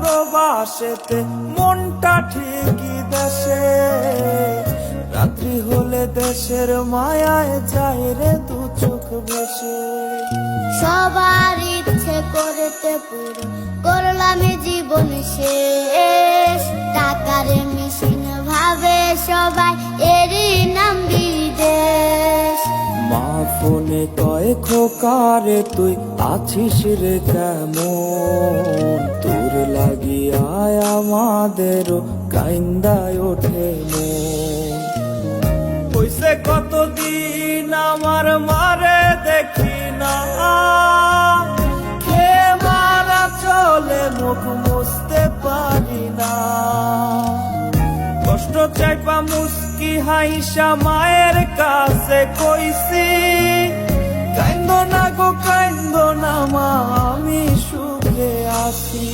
প্রবাসেতে মনটা ঠিকই দেশে। রাত্রি হলে দেশের মায়ায় যায় রে দু চোখ ভেসে। সবার ইচ্ছে করতে পুরো করলাম জীবন শেষ। টাকার মেশিন ভাবে সবাই এরই নাম বিদেশ। মা ফোনে কয় খোকারে তুই আছিস রে কেমন? লাগিয়ায় আমাদেরও কাইন্দায় ওঠে হইছে কতদিন আমার মারে দেখি না। খে মারা চলে মুখ মুছতে পারি না। কষ্ট চাইপা মুস্কি হাইসা মায়ের কাছে কইছি, কাইন্দ না গো, কাইন্দ না মা, আমি সুখে আছি।